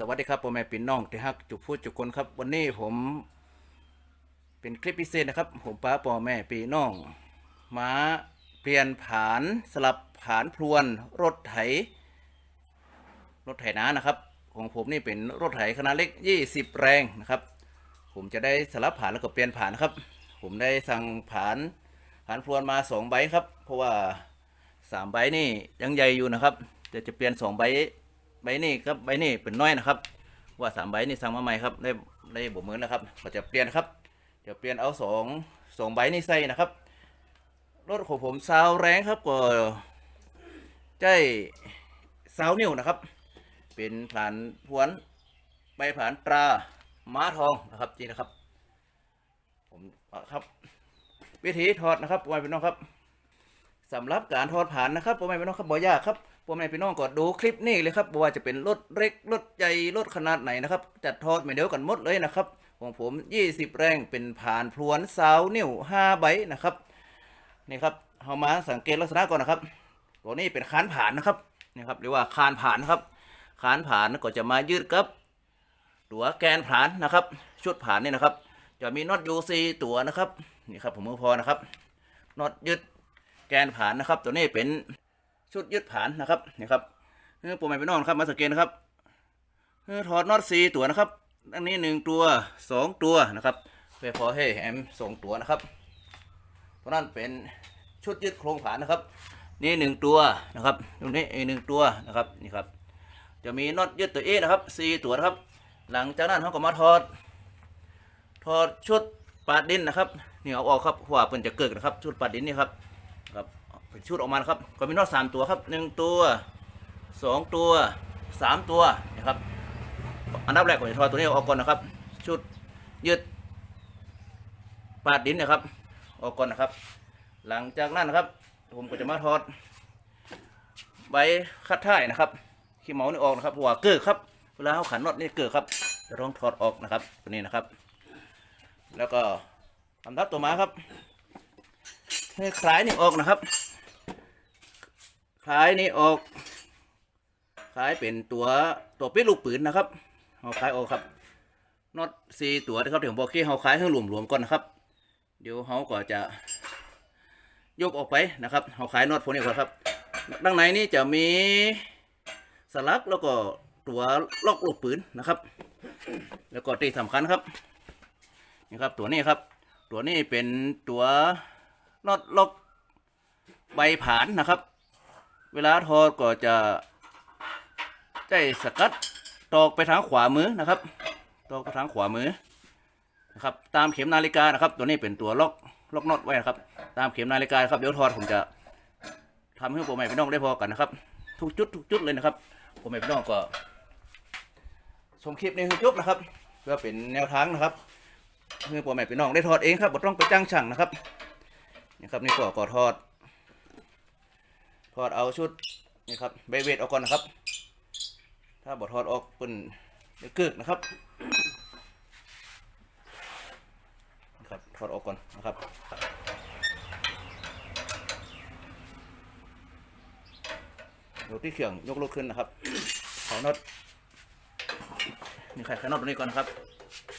สวัสดีครับพ่อแม่พี่น้องที่ฮักจุพูดจุคนครับ วันนี้ผมเป็นคลิปพิเศษนะครับ ผมป้าพ่อแม่พี่น้องมาเปลี่ยนผานสลับผานพรวนรถไถ รถไถนานะครับ ของผมนี่เป็นรถไถขนาดเล็ก 20 แรงนะครับ ผมจะได้สลับผานแล้วก็เปลี่ยนผานนะครับ ผมได้สั่งผานผานพรวนมา2ใบครับ เพราะว่าสามใบนี่ยังใหญ่อยู่นะครับจะจะเปลี่ยนสองใบ ใบนี่ครับใบนี่เป็นน้อยนะครับ ว่าสามใบนี่สั่งมาใหม่ครับได้ได้บ่เหมือนนะครับก็จะเปลี่ยนครับเดี๋ยวเปลี่ยนเอาสองสองใบนี่ใส่นะครับรถของผมซาวแรงครับก็ใจซาวนิ้วนะครับ เป็นผ่านพวนใบผ่านตราม้าทองนะครับจริงนะครับ ผมครับ วิธีถอดนะครับไว้เป็นน้องครับสำหรับการทอดผ่านนะครับพ่อแม่พี่น้องครับบ่ยากครับ พ่อแม่พี่น้องก็ดูคลิปนี้เลยครับว่าจะเป็นรถเล็กรถใหญ่รถขนาดไหนนะครับ จัดทอดไม่เดียวกันหมดเลยนะครับ ของผม 20 แรงเป็นผ่านพลวนสาวนิ้ว5ใบนะครับนี่ครับเอามาสังเกตลักษณะก่อนนะครับตัวนี้เป็นคานผ่านนะครับนี่ครับเรียกว่าคานผ่านนะครับคานผ่านก็จะมายืดกับตัวแกนผ่านนะครับ ชุดผ่านนี่นะครับ จะมีน็อตยูซีตัวนะครับนี่ครับผมมือพอนะครับน็อตยึดแกนผ่านนะครับ ตัวนี้เป็น ชุดยึดผานนะครับนี่ครับเออปุ่มใหม่ไปนองนครับมาสังเกตนะครับเออถอดน็อตสีตัวนะครับอันนี้หนึ่งตัวสองตัวนะครับไปพอให้แอมสองตัวนะครับ เพราะนั้นเป็นชุดยึดโครงผานนะครับ นี่หนึ่งตัวนะครับ ตรงนี้อีกหนึ่งตัวนะครับนี่ครับ จะมีน็อตยึดตัวเอนะครับสี่ตัวนะครับ หลังจากนั้นเขาก็มาถอดถอดชุดปาดดินนะครับนี่เอาออกครับเพราะว่าเพิ่นจะเกิดนะครับ ชุดปาดดินนี่ครับ ชุดออกมาครับก็มีน็อตสามตัวครับหนึ่งตัวสองตัวสามตัวนะครับอันดับแรกผมจะถอดตัวนี้ออกก่อนนะครับ ชุดยึดปาดดินนะครับ ออกก่อนนะครับ หลังจากนั้นนะครับ ผมก็จะมาถอดใบคัดท้ายนะครับขี้เมานี่ออกนะครับเพราะว่าเกิดครับเวลาเขาขันน็อตนี่เกิดครับจะต้องถอดออกนะครับตัวนี้นะครับ แล้วก็ลำดับตัวมาครับให้คลายนี่ออกนะครับ คลายนี่ออกคลายเป็นตัวตัวปิดลูกปืนนะครับเอาคลายออกครับน็อตสี่ตัวที่ครับที่ผมบอกที่เขาคลายให้รวมๆก่อนนะครับ เดี๋ยวเขาก็จะยกออกไปนะครับเขาคลายน็อตพวกนี้ก่อนครับด้านในนี่จะมีสลักแล้วก็ตัวล็อกลูกปืนนะครับ แล้วก็ที่สำคัญครับนี่ครับตัวนี้ครับ ตัวนี้เป็นตัวน็อตล็อกใบผานนะครับ เวลาทอดก็จะใจสกัดตอกไปทางขวามือนะครับ ตอกไปทางขวามือนะครับ ตามเข็มนาฬิกานะครับ ตัวนี้เป็นตัวล็อกล็อกน็อตไว้นะครับ ตามเข็มนาฬิกาครับเดี๋ยวทอดผมจะทำให้ผมใหม่พี่น้องได้พอกันนะครับ ทุกจุดทุกจุดเลยนะครับ ผมใหม่พี่น้องก็ชมคลิปนี้คือจบนะครับ เพื่อเป็นแนวทางนะครับเพื่อผมใหม่พี่น้องได้ทอดเองครับบ่ต้องไปจ้างช่างนะครับนี่ครับนี่ก็ก่อทอด ทอดเอาชุดนี่ครับใบเวทออกก่อนนะครับ ถ้าบอทอดออกเป็นเดี๋ยวกึกนะครับนี่ครับทอดออกก่อนนะครับยกที่เขียงยกลูกขึ้นนะครับขอน็อตนี่ใครขายน็อตตัวนี้ก่อนนะครับ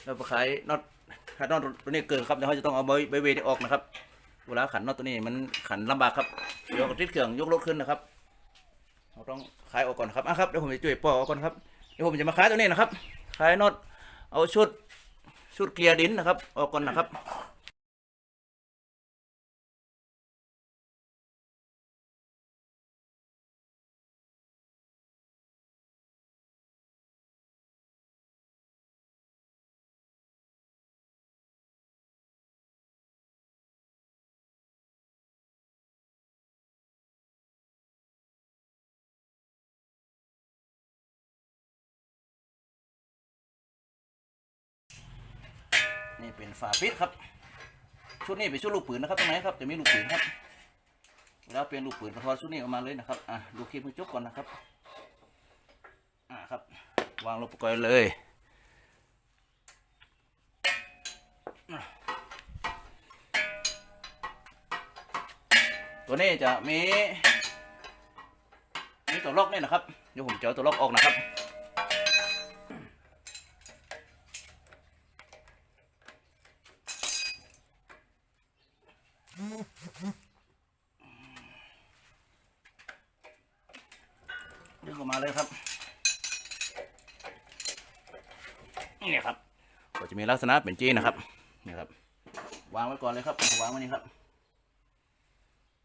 แล้วไปขายน็อตขายน็อตตัวนี้เกินครับเดี๋ยวเขาจะต้องเอาใบใบเวทออกนะครับ เวลาขันน็อตตัวนี้มันขันลำบากครับ ดี๋ยวกระติดเครื่องยกรถขึ้นนะครับเราต้องคลายออกก่อนครับอะครับเดี๋ยวผมจะจุ่ยปอกออกก่อนครับเดี๋ยวผมจะมาคลายตัวนี้นะครับคลายน็อตเอาชุดชุดเกลียร์ดินนะครับ ออกก่อนนะครับ นี่เป็นฝาปิดครับ ชุดนี้เป็นชุดลูกปืนนะครับตรงไหนครับจะมีลูกปืนครับแล้วเป็นลูกปืนพอชุดนี้ออกมาเลยนะครับอะดูคลิปมือจบก่อนนะครับอะครับ วางลงไปก่อนเลยตัวนี้จะมีมีตัวล็อกนี่นะครับเดี๋ยวผมจะเอาตัวล็อกออกนะครับ ดึงออกมาเลยครับ นี่นครับ ก็จะมีลักษณะเป็นจีนนะครับ นี่ครับ วางไว้ก่อนเลยครับ วางไว้นี่ครับ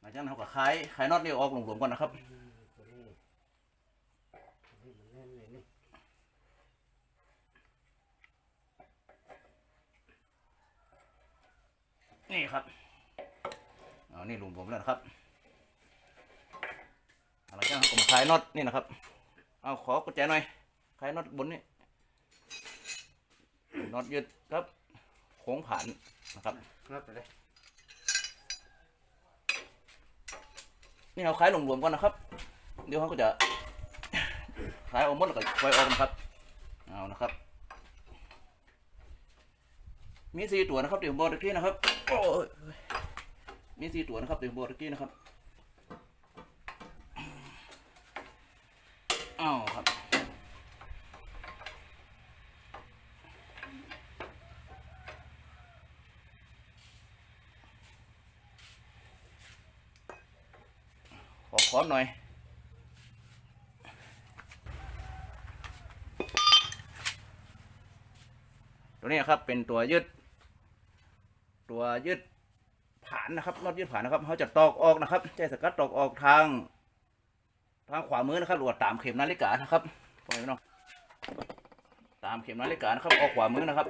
หลังจากนั้นเราก็คลายคลายน็อตนี่ออกหลวมๆก่อนนะครับนี่ครับ เอานี่หลุมผมแล้วนะครับหลังจากนั้นผมคลายน็อตนี่นะครับ เอาขอกุญแจหน่อยคลายน็อตบนนี่น็อตยึดครับโค้งผ่านนะครับน็อตไปเลยนี่เอาคลายหลวมๆก่อนนะครับ เดี๋ยวเขาก็จะคลายออกหมดแล้วก็ไว้ออกนะครับ เอานะครับ มีสี่ตัวนะครับเดี๋ยวผมบอกตะกี้นะครับ โอ้ย มีสี่ตัวนะครับเดี๋ยวบอกตะกี้นะครับอ้าวครับขอขอมหน่อยตัวนี้ครับเป็นตัวยึด ตัวยึด ผานนะครับน็อตยึดผ่านนะครับเขาจะตอกออกนะครับใจสกัดตอกออกทาง ทางขวามือนะครับหรือว่าตามเข็มนาฬิกานะครับพ่อแม่พี่น้องตามเข็มนาฬิกานะครับออกขวามือนะครับ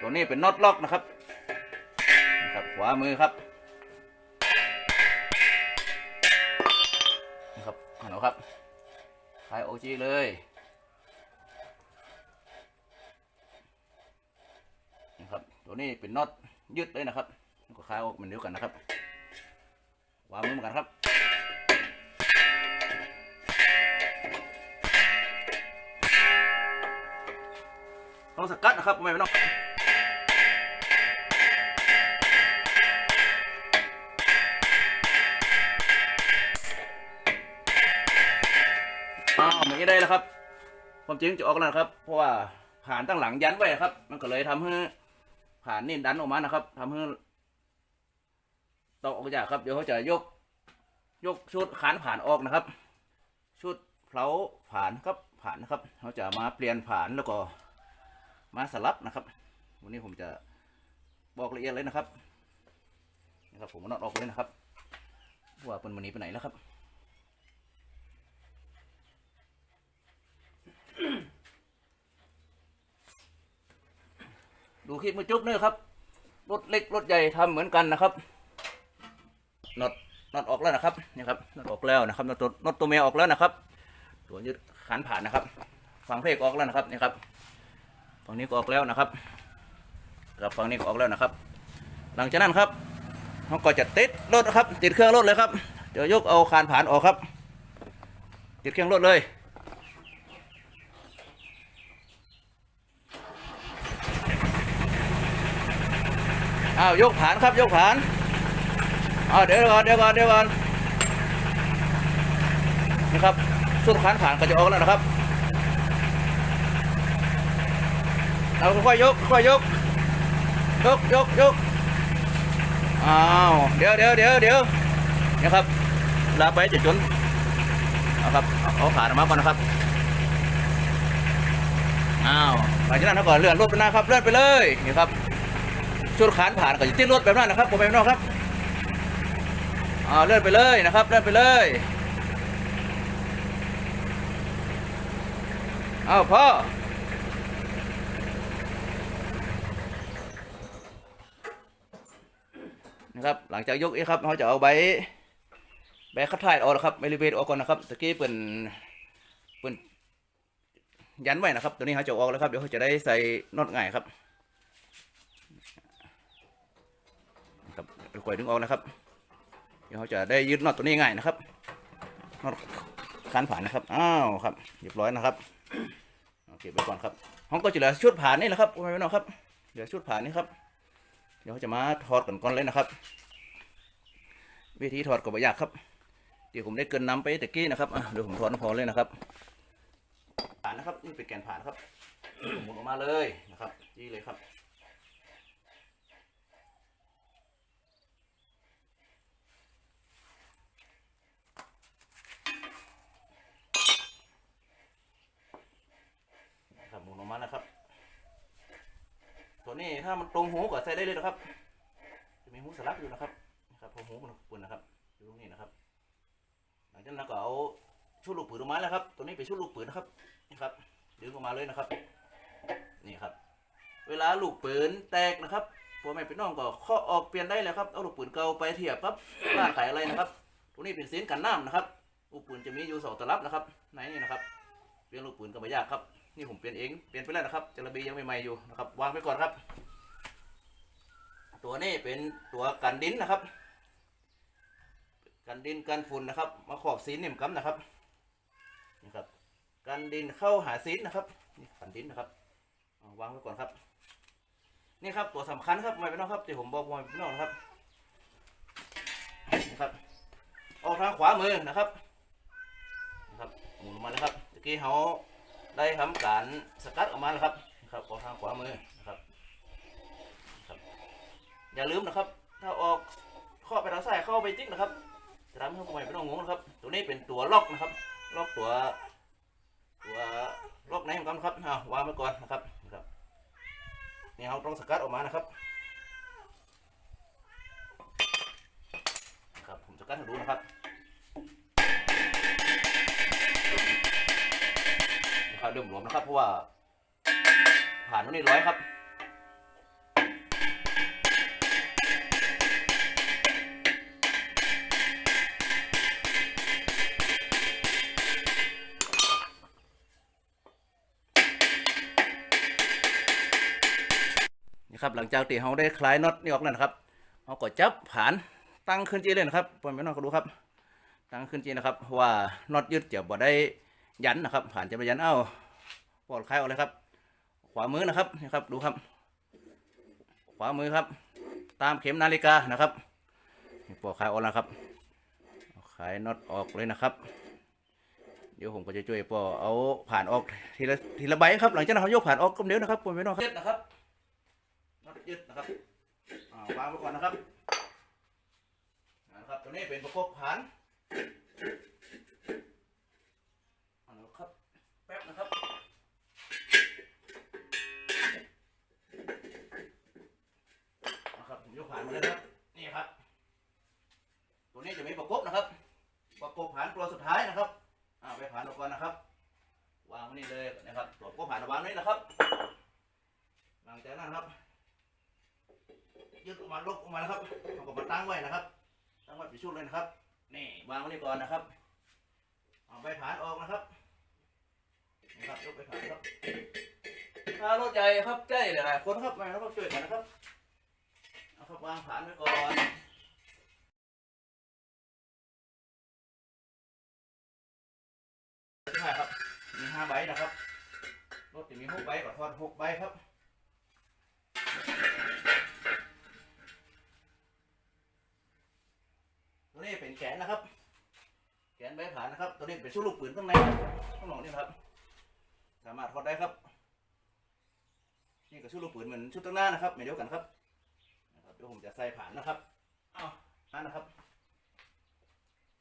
ตัวนี้เป็นน็อตล็อกนะครับนะครับ ขวามือครับนะครับฮัลโหลครับทายโอจีเลยนะครับ ตัวนี้เป็นน็อตยึดเลยนะครับแล้วก็คลายออกเหมือนเดียวกันนะครับวางมือเหมือนกันครับ ต้องสกัดนะครับไม่ไม่ต้องอ้าวไม่ได้แล้วครับ ความจริงจะออกแล้วนะครับ เพราะว่าผ่านตั้งหลังยันไว้ครับ มันก็เลยทำให้ ผ่านนี่ดันออกมานะครับทำให้ตกออกจากครับ เดี๋ยวเขาจะยก ยกชุดขานผ่านออกนะครับ ชุดเพลาผ่านครับผ่านนะครับเขาจะมาเปลี่ยนผ่านแล้วก็มาสลับนะครับ วันนี้ผมจะบอกละเอียดเลยนะครับนะครับผมมันออกเลยนะครับ ว่าเป็นวันนี้ไปไหนแล้วครับ ดูคลิปมือจุ๊บเนอะครับ รถเล็กรถใหญ่ทำเหมือนกันนะครับน็อตน็อตออกแล้วนะครับนี่ครับน็อตออกแล้วนะครับน็อตตัวน็อตตัวเมียออกแล้วนะครับ ตัวยึดขันผ่านนะครับ ฝั่งเพกออกแล้วนะครับนี่ครับ ฝั่งนี้ก็ออกแล้วนะครับกับฝั่งนี้ก็ออกแล้วนะครับ หลังจากนั้นครับเขาก็จะติดรถนะครับ ติดเครื่องรถเลยครับเดี๋ยวยกเอาคานผ่านออกครับ ติดเครื่องรถเลย อ้าวยกฐานครับยกฐานอ้าวเดี๋ยวก่อนเดี๋ยวก่อนเดี๋ยวก่อนนี่ครับสุดฐานผ่านก็จะออกแล้วนะครับเอาค่อยยกค่อยยกยกยกยกอ้าวเดี๋ยวเดี๋ยวเดี๋ยวเดี๋ยวนี่ครับลาไปจะจนเอาครับเอาเอาขาออกมาก่อนนะครับอ้าวหลังจากนั้นเราก็เลื่อนรถไปนะครับเลื่อนไปเลยนี่ครับ ชุดขานผ่านก็จะติดรถแบบนั้นนะครับผมไปไม่นอกครับอ่าเลื่อนไปเลยนะครับเลื่อนไปเลยเอาพ่อนะครับหลังจากยกนี้ครับเขาจะเอาใบใบคัดถ่ายออกนะครับใบรีเวทออกก่อนนะครับตะกี้เป็นเป็นยันไว้นะครับ ตัวนี้เขาจะออกแล้วครับเดี๋ยวเขาจะได้ใส่น็อตง่ายครับ ครับคอยดึงออกนะครับ เดี๋ยวเขาจะได้ยึดน็อตตัวนี้ง่ายนะครับน็อตคันผ่านนะครับ อ้าวครับ เรียบร้อยนะครับโอเคไปก่อนครับห้องก็จะเหลือชุดผ่านนี่แหละครับไมไม่นอกครับ เหลือชุดผ่านนี่ครับ เดี๋ยวเขาจะมาถอดก่อนก่อนเลยนะครับ วิธีถอดก็ไม่ยากครับ เดี๋ยวผมได้เกินน้ำไปตะกี้นะครับเดี๋ยวผมถอดพอเลยนะครับ ผ่านนะครับ นี่เป็นแกนผ่านครับหมุนออกมาเลยนะครับจี้เลยครับ ตัวนี้ถ้ามันตรงหูก็ใส่ได้เลยนะครับ จะมีหูสลักอยู่นะครับนะครับพอหูมันปุ่นนะครับอยู่ตรงนี้นะครับ หลังจากนั้นก็เอาชุดลูกปืนออกมาแล้วครับ ตัวนี้เป็นชุดลูกปืนนะครับนี่ครับดึงออกมาเลยนะครับ นี่ครับ เวลาลูกปืนแตกนะครับพ่อแม่พี่น้องก็ข้อออกเปลี่ยนได้แล้วครับเอาลูกปืนเก่าไปเทียบครับร้านขายอะไรนะครับตัวนี้เป็นเส้นกันน้ำนะครับลูกปืนจะมีอยู่สองตลับนะครับในนี่นะครับเปลี่ยนลูกปืนก็ไม่ยากครับ นี่ผมเปลี่ยนเองเปลี่ยนไปแล้วนะครับจระบียังใหม่ๆอยู่นะครับวางไปก่อนครับ ตัวนี้เป็นตัวกันดินนะครับ กันดินกันฝุ่นนะครับ มาขอบซีนเนี่ยมกัมนะครับนี่ครับกันดินเข้าหาซีนนะครับนี่กันดินนะครับวางไว้ก่อนครับ นี่ครับตัวสำคัญครับไม่เป็นน้องครับที่ผมบอกไม่เป็นน้องนะครับนี่ครับออกทางขวามือนะครับนะครับหมุนมาแล้วครับเมื่อกี้เขา ได้ทำการสกัดออกมาแล้วครับนะครับออกทางขวามือนะครับครับ อย่าลืมนะครับ ถ้าออกข้อไปทางซ้ายเข้าไปจิ๊กนะครับจะทำให้ผู้ใหม่ไม่ต้องงงนะครับ ตัวนี้เป็นตัวล็อกนะครับล็อกตัว ตัวล็อกไหนของกันครับเอาวางไว้ก่อนนะครับนะครับนี่เราต้องสกัดออกมานะครับนะครับผมสกัดให้ดูนะครับ ครับเริ่มหลวมนะครับ เพราะว่า ผ่านตรงนี้ร้อยครับนี่ครับหลังจากที่เราได้คลายน็อตนี่ออกแล้วนะครับเราก็จับผานตั้งขึ้นจีเลยนะครับปล่อยไม่น้องก็ดูครับ ตั้งขึ้นจีนะครับว่าน็อตยึดจะบ่ได้ ยันนะครับ ผ่านจะไปยันเอ้าปลดคลายออกเลยครับ ขวามือนะครับนี่ครับ ดูครับ ขวามือครับ ตามเข็มนาฬิกานะครับปลดคลายออกแล้วครับคลายน็อตออกเลยนะครับ เดี๋ยวผมก็จะช่วยปอเอาผ่านออกทีละทีละใบครับ หลังจากนั้นเขายกผ่านออกก็เดี๋ยวนะครับปล่ไม่น้องครับนะครับน็อตยึดนะครับวางไว้ก่อนนะครับนะครับตัวนี้เป็นประกบฐานเอาละครับ แป๊บนะครับ นะครับ ผมยกผ่านมาแล้วนะครับ นี่ครับ ตัวนี้จะมีประกบนะครับ ประกบฐานตัวสุดท้ายนะครับอ่าไปผ่านออกก่อนนะครับ วางไว้นี่เลยนะครับตัวประกบฐานวางไว้นี่นะครับ หลังจากนั้นนะครับ ยึดออกมาลบออกมาแล้วครับเอากลับมาตั้งไว้นะครับ ตั้งไว้เป็นชุดเลยนะครับ นี่วางไว้นี่ ก่อนนะครับ เอาใบผานออกนะครับนี่ครับยกใบผานครับถ้ารถใหญ่ครับใกล้หลายคนครับมาแล้วก็ช่วยกันนะครับ เอาครับวางผานไว้ก่อนใช่ครับ มีห้าใบนะครับ รถจะมีหกใบกับทอดหกใบครับตัวนี้เป็นแขนนะครับ นใบผ่านนะครับ ตัวนี้เป็นชุดลูกปืนข้างในข้างหลังนี่นะครับ สามารถถอดได้ครับ นี่ก็ชุดลูกปืนเหมือนชุดตั้งหน้านะครับไม่เดียวกันครับนะครับเดี๋ยวผมจะใส่ผ่านนะครับอ้าวผ่านนะครับ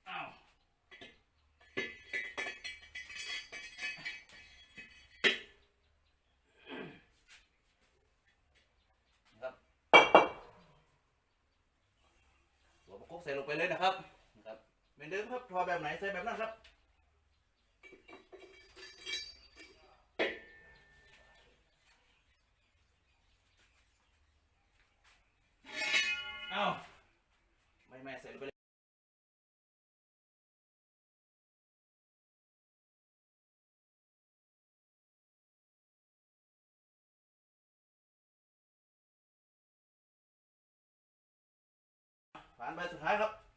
อ้าวนะครับหัวประกบใส่ลงไปเลยนะครับนะครับ เหมือนเดิมครับทอแบบไหนใส่แบบนั้นครับเอาไม่ไม่ใส่ลงไปเลยผ่านใบสุดท้ายครับ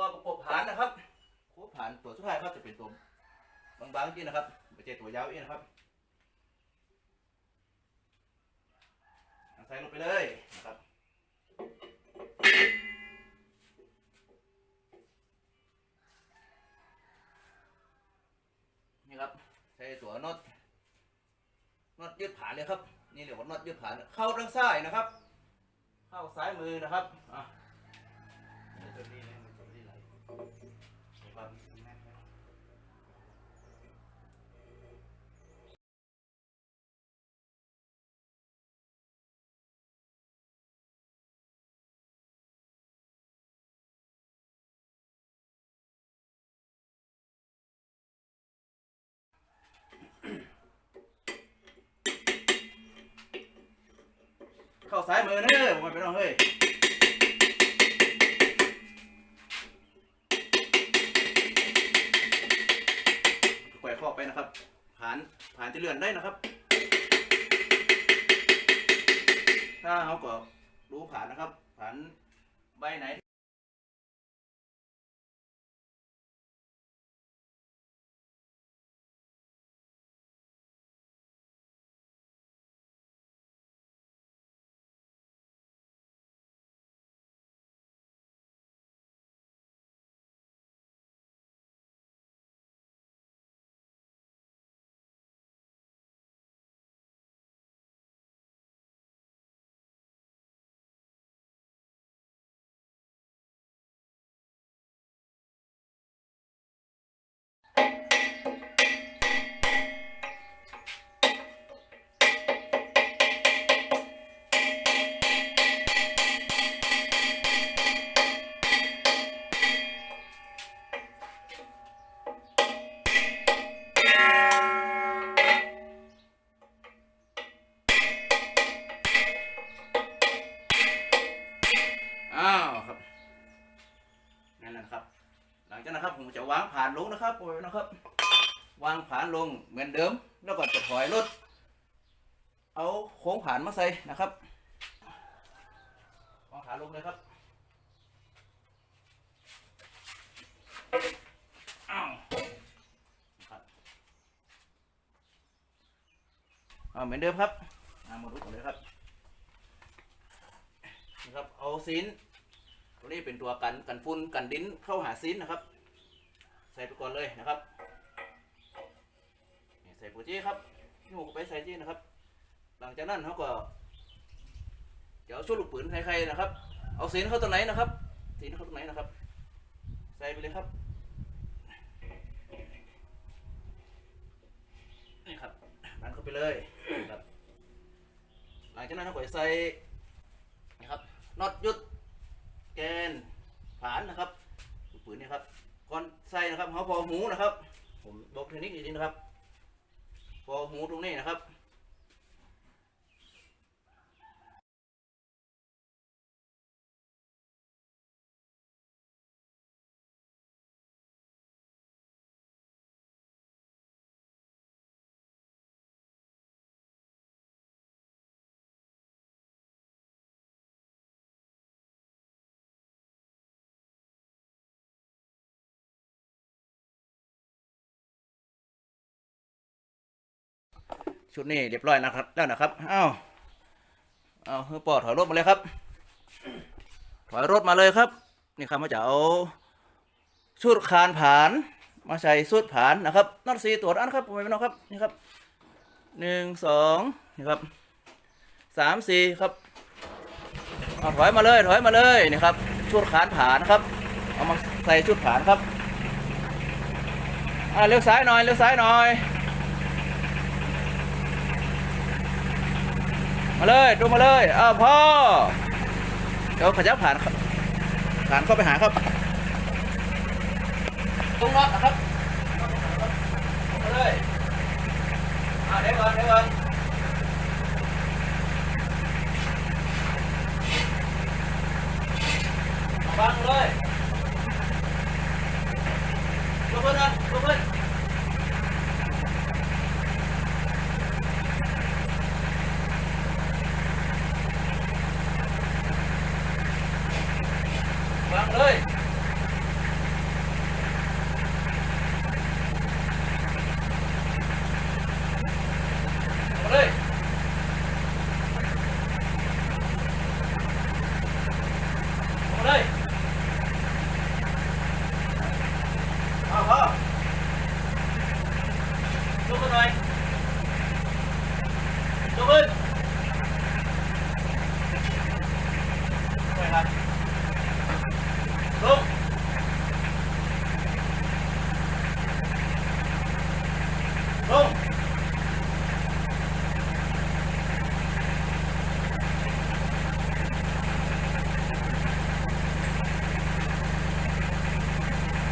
ตัวประกบฐานนะครับประกบฐานตัวสุดท้ายครับจะเป็นตัวบางๆจริงนะครับไม่ใช่ตัวยาวเองนะครับใส่ลงไปเลยนะครับนี่ครับใช้ตัวน็อตน็อตยืดผ่านเลยครับ นี่เรียกว่าน็อตยืดผ่านเข้าทางซ้ายนะครับ เข้าซ้ายมือนะครับอะ เข้าซ้ายมือเด้อผมไปน้องเฮ้ยแขวะข้อไปนะครับ ผ่านผ่านจะเลื่อนได้นะครับ ถ้าเขาก็รู้ผ่านนะครับ ผ่านใบไหน ผ่านลงนะครับโอ้ยนะครับ วางผ่านลงเหมือนเดิม แล้วก็จะถอยรถ เอาโค้งผ่านมาใส่นะครับ วางผานลงเลยครับอ้าวครับเอาเหมือนเดิมครับเอามาดูกันเลยครับนะครับ เอาซินตัวนี้เป็นตัวกันกันฝุ่นกันดินเข้าหาซินนะครับ ใส่ไปก่อนเลยนะครับนี่ใส่ปูจีครับนี่ผมไปใส่จี้นะครับ หลังจากนั้นเขาก็จะเอาชุดลูกปืนใครๆนะครับ เอาซินเข้าตัวไหนนะครับซินเข้าตัวไหนนะครับ ใส่ไปเลยครับนี่ครับดันเข้าไปเลยครับหลังจากนั้นเขาก็จะใส่นะครับน็อตยุดแกนฐานนะครับลูกปืนเนี่ยครับก่อน ใส่นะครับเขาพอหูนะครับ ผมบอกเทคนิคจริงๆนะครับ พอหูตรงนี้นะครับ ชุดนี้เรียบร้อยนะครับแล้วนะครับอ้าวเอาฮือปอถอยรถมาเลยครับ ถอยรถมาเลยครับ นี่ครับมาจะเอาชุดคานผาน มาใส่สุดผานนะครับน็อตสีตัวอันครับผมไม่น้องครับนี่ครับหนึ่งสองนี่ครับสามสี่ครับเอาถอยมาเลยถอยมาเลยนี่ครับชุดคานผานครับเอามาใส่ชุดผานครับอ่าเลี้ยวซ้ายหน่อยเลี้ยวซ้ายหน่อย มาเลยดูมาเลยอ้าวพ่อเดี๋ยวขยับผ่านผ่านเข้าไปหาครับตรงนั้นนะครับมาเลยอ่าเดี๋ยวก่อนเดี๋ยวก่อนเอาวางเลยลุกขึ้นนะลุกขึ้น วางเลย เอาเลย เอาเลย เอาพอลุกขึ้นหน่อยลุกขึ้นไปครับ ลงลง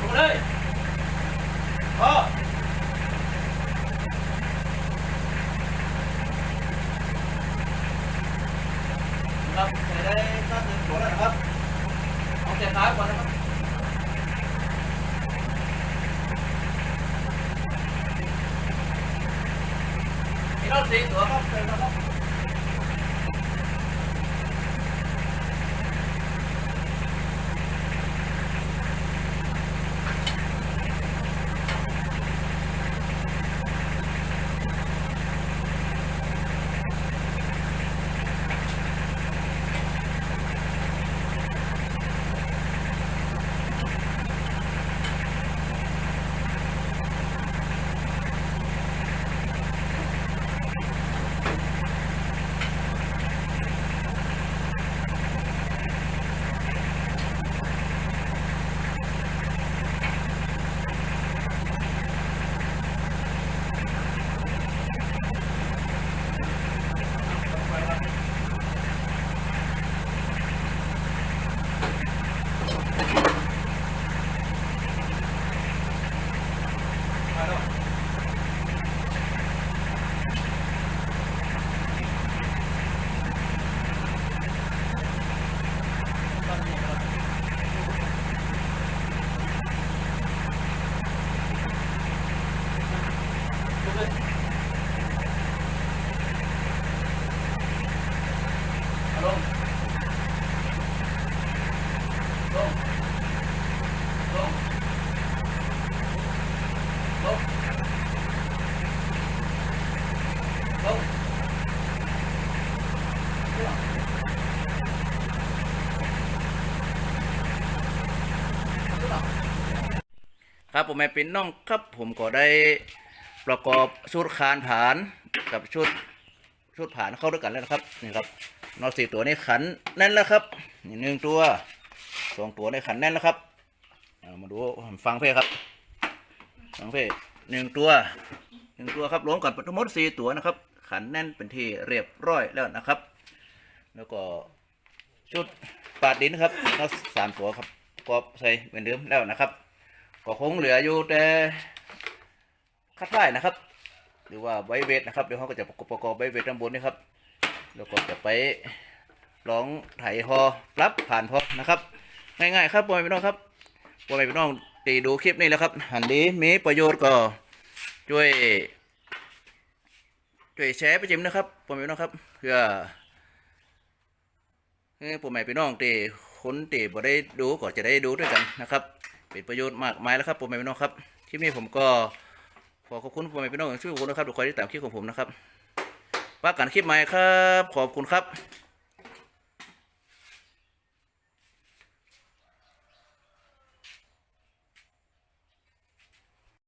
ลงเลยพอ ครับใส่ได้ก็หนึ่งตัวแล้วนะครับเอาแต่ขาก่อนนะครับ มีรถสี่ ครับผมแม่ปินน้องครับผมก็ได้ประกอบชุดคานผานกับชุดชุดผานเข้าด้วยกันแล้วนะครับนี่ครับนอกสี่ตัวนี้ขันแน่นแล้วครับนี่หนึ่งตัวสองตัวในขันแน่นแล้วครับามาดูฟังเพลงครับฟังเพลงหนึ่งตัวหนึ่งตัวครับรวมกันทั้งหมดสี่ตัวนะครับ ขันแน่นเป็นที่เรียบร้อยแล้วนะครับ แล้วก็ชุดปาดดินครับนอกสามตัวครับก็ใส่เหมือนเดิมแล้วนะครับ ก็คงเหลืออยู่แต่คัดไล่นะครับ หรือว่าไวเวทนะครับเดี๋ยวเขาก็จะประกอบไวเวทด้านบนนี่ครับแล้วก็จะไปลองไถพอรับผ่านพอนะครับง่ายๆครับพ่อแม่พี่น้องครับพ่อแม่พี่น้องตีดูคลิปนี้แล้วครับ หันดีมีประโยชน์ก็ช่วยช่วยแชร์ไปจิ้มนะครับพ่อแม่พี่น้องครับ เพื่อให้พ่อแม่พี่น้องตีคนตีบ่ได้ดูก็จะได้ดูด้วยกันนะครับ เป็นประโยชน์มากมายแล้วครับพ่อแม่พี่น้องครับคลิปนี้ผมก็ขอขอบคุณพ่อแม่พี่น้องอย่างชื่อคุณนะครับทุกคนที่ตามคลิปของผมนะครับปากันคลิปใหม่ครับ ขอบคุณครับ